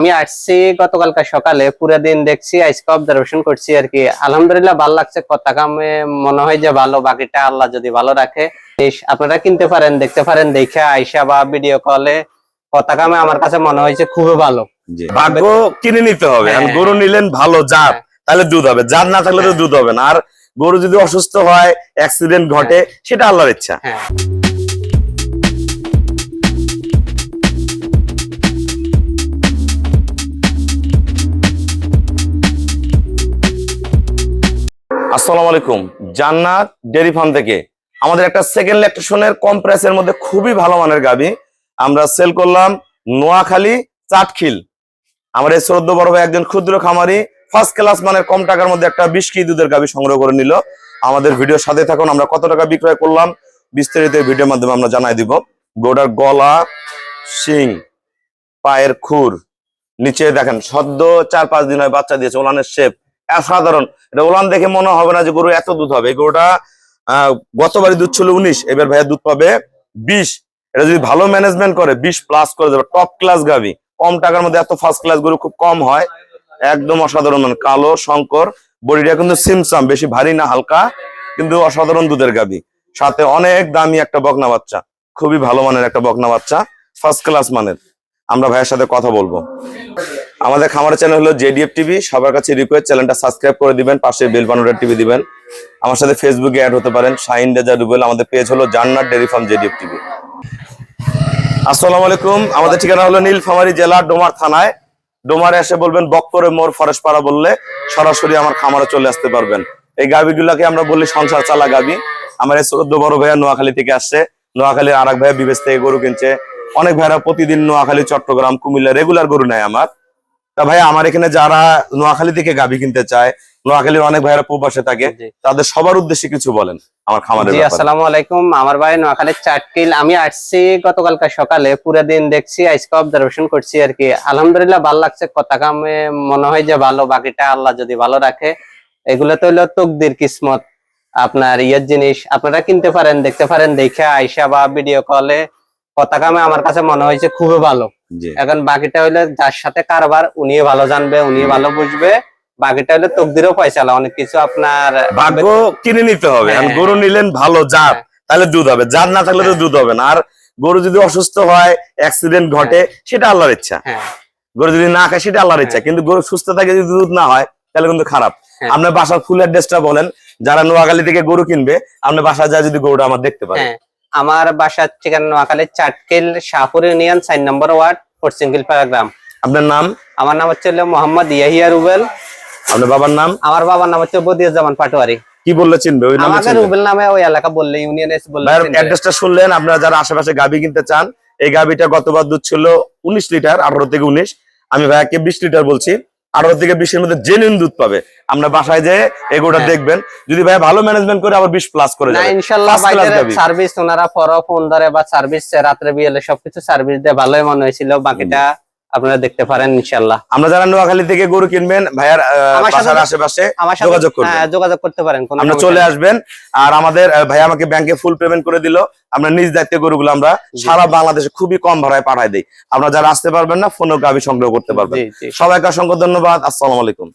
আমি আসছি গতকালকে সকালে পুরো দিন দেখছি আজকে অবজারভেশন করছি আর কি। আলহামদুলিল্লাহ ভালো লাগছে কথা কামে মনে হয় যে ভালো বাকিটা আল্লাহ যদি ভালো রাখে আপনারা কিনতে পারেন দেখতে পারেন দেখে আইসা বা ভিডিও কলে কথা কামে আমার কাছে মনে হয়েছে খুবই ভালো। ভাগ্য কিনে নিতে হবে হ্যাঁ। গরু নিলেন ভালো জাত হ্যাঁ। তাহলে দুধ হবে। জাত না থাকলে তো দুধ হবে না। আর গরু যদি অসুস্থ হয় অ্যাক্সিডেন্ট ঘটে সেটা আল্লাহর ইচ্ছা। হ্যাঁ। আসসালামু আলাইকুম। জান্নাত ডেরি ফার্ম থেকে। আমাদের একটা সেকেন্ড ল্যাকটেশনের কম মধ্যে খুবই ভালো মানের গাবি। আমরা সেল করলাম নোয়াখালী চাটখিল আমার এই শ্রদ্ধ বড় ভাই একজন ক্ষুদ্র খামারি ফার্স্ট ক্লাস মানের কম টাকার মধ্যে একটা বিশ কেজি দুধের গাবি সংগ্রহ করে নিল। আমাদের ভিডিওর সাথে থাকুন, আমরা কত টাকা বিক্রয় করলাম বিস্তারিত ভিডিওর মাধ্যমে আমরা জানাই দিব। গোটার গলা, শিং, পায়ের খুর, নিচে দেখেন, সদ্য চার পাঁচ দিন হয় বাচ্চা দিয়েছে, ওলানের শেপ সাধারণ এটা ওলান দেখে মনে হবে না যে গরু এত দুধ হবে। গরুটা গতবারই দুধ ছিল উনিশ, এবার ভাইয়া দুধ পাবে বিশ। এটা যদি ভালো ম্যানেজমেন্ট করে, বিশ প্লাস করে দেবে টপ ক্লাস গাবি কম টাকার মধ্যে এত ফার্স্ট ক্লাস গরু খুব কম হয়। একদম অসাধারণ মানে কালো, শঙ্কর। বডিটা কিন্তু সিমসাম, বেশি ভারী না, হালকা, কিন্তু অসাধারণ দুধের গাবি সাথে অনেক দামি একটা বকনা বাচ্চা। খুবই ভালো মানের একটা বকনা বাচ্চা ফার্স্ট ক্লাস মানের। আমরা ভাইয়ের সাথে কথা বলব। আমাদের খামারের চ্যানেল হলো জেডিএফ টিভি সবার কাছে রিকোয়েস্ট চ্যানেলটা সাবস্ক্রাইব করে দিবেন, পাশে বেল বানোটার টিভি দিবেন। আমার সাথে ফেসবুকে অ্যাড হতে পারেন শাহিন রেজা রুবেল আমাদের পেজ হলো জান্নাত ডেরি ফার্ম জেডিএফ টিভি আসসালামু আলাইকুম। আমাদের ঠিকানা হলো নীলফামারী জেলা, ডোমার থানায়। ডোমারে এসে বলবেন, বক্করে মোর ফরেস্ট পাড়া বললে সরাসরি আমার খামারে চলে আসতে পারবেন। এই গাবিগুলাকে আমরা বলি সংসার চালা গাবি আমার এই চোদ্দ বড় ভাইয়া নোয়াখালী থেকে আসছে। নোয়াখালীর আর এক ভাইয়া বিবেশ থেকে গরু কিনছে। অনেক ভাইরা প্রতিদিন নোয়াখালী, চট্টগ্রাম, কুমিল্লা রেগুলার গরু নেয় আমার। তা ভাই আমার এখানে যারা নোয়াখালী থেকে গাবি কিনতে চায় নোয়াখালীর অনেক ভাইরা প্রবাসে থাকে তাদের সবার উদ্দেশ্যে কিছু বলেন আমার খামারের জি আসসালামু আলাইকুম। আমার ভাই নোয়াখালীর চাটকিল আমি আসছি গতকালকে সকালে পুরো দিন দেখছি আজকে অবজারভেশন করছি আর কি। আলহামদুলিল্লাহ ভালো লাগছে কথা কামে মনে হয় যে ভালো বাকিটা আল্লাহ যদি ভালো রাখে। এগুলো তো হলো তকদির কিসমত আপনার ইয়ের জিনিস। আপনারা কিনতে পারেন দেখতে পারেন দেখে আইসা বা ভিডিও কলে কথা কামে আমার কাছে মনে হয়েছে খুবই ভালো। এখন বাকিটা হইলে যার সাথে কারবার উনিও ভালো জানবে উনি ভালো বুঝবে। বাকিটা হলে তকদিরও পয়সালা অনেক কিছু আপনার ভাগ্য কিনে নিতে হবে। আর হ্যাঁ। গরু নিলেন ভালো জাত হ্যাঁ। তাহলে দুধ হবে। জাত না থাকলে তো দুধ হবে না। আর গরু যদি অসুস্থ হয় অ্যাক্সিডেন্ট ঘটে সেটা আল্লাহর ইচ্ছা। হ্যাঁ। গরু যদি না খায় সেটা আল্লাহর ইচ্ছা। হ্যাঁ। কিন্তু গরু সুস্থ থাকে যদি দুধ না হয় তাহলে কিন্তু খারাপ। হ্যাঁ। আপনার বাসার ফুল অ্যাড্রেসটা বলেন। যারা নোয়াখালী থেকে গরু কিনবে আপনার বাসা যায় যদি গরুটা আমার দেখতে পারে। হ্যাঁ। আমার বাসার ঠিকানা নোয়াখালীর চাটকিল শাহপুর ইউনিয়ন চার নম্বর ওয়ার্ড পশ্চিমকিল গ্রাম। আপনার নাম? আমার নাম হচ্ছে মোহাম্মদ ইয়াহিয়া রুবেল। আপনার বাবার নাম? আমার বাবার নাম হচ্ছে বদিউজ্জামান পাটোয়ারি। কি বললে চিনবে? ওই নামে আমাকে রুবেল নামে ওই এলাকা বললে ইউনিয়ন এসে বললে। অ্যাড্রেসটা শুনলেন আপনারা যারা আশেপাশে গাবি কিনতে চান এই গাবিটা গতবার দুধ ছিল উনিশ লিটার আঠারো থেকে উনিশ। আমি ভাইয়াকে বিশ লিটার বলছি। আঠারো থেকে বিশের মধ্যে জেনুইন দুধ পাবে আমরা বাসায় যে এগুলোটা হ্যাঁ। দেখবেন যদি ভাই ভালো ম্যানেজমেন্ট করে আবার বিশ প্লাস করে যাবে। সার্ভিস ওনারা পর ফোন ধরে বা সার্ভিস রাত্রে বিয়েলে সবকিছু সার্ভিস দিয়ে ভালোই মনে হয়েছিল বাকিটা আপনারা দেখতে পারেন ইনশাল্লাহ আমরা যারা নোয়াখালী থেকে গরু কিনবেন ভাইয়ার বাসার আশেপাশে যোগাযোগ করবেন। হ্যাঁ, যোগাযোগ করতে পারেন আপনি আমরা চলে আসবেন আর আমাদের ভাই আমাকে ব্যাংকে ফুল পেমেন্ট করে দিল। আমরা নিজ দায়িত্বে গরুগুলো আমরা সারা বাংলাদেশে খুবই কম ভাড়ায় পাঠাই দিই। আপনারা যারা আসতে পারবেন না ফোনও গাবি সংগ্রহ করতে পারবেন। সবাইকে অসংখ্য ধন্যবাদ আসসালামু আলাইকুম।